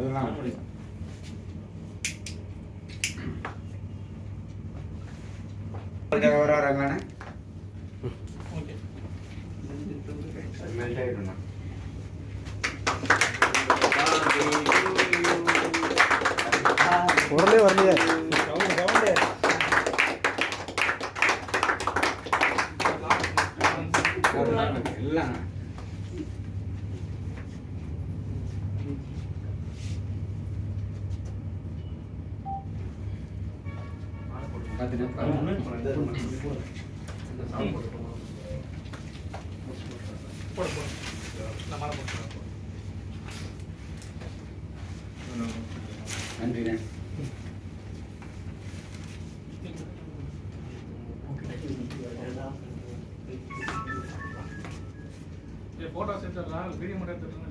அதெல்லாம் வராங்கண்ணே okay. Melt ஆகிடும்ண்ணா உடனே வரலையே. எல்லாம். போட்டு நன்றிண்ணே ஃபோட்டோஸ் எடுத்துடலாம் வீடியோ மட்டும் எடுத்துடலாம்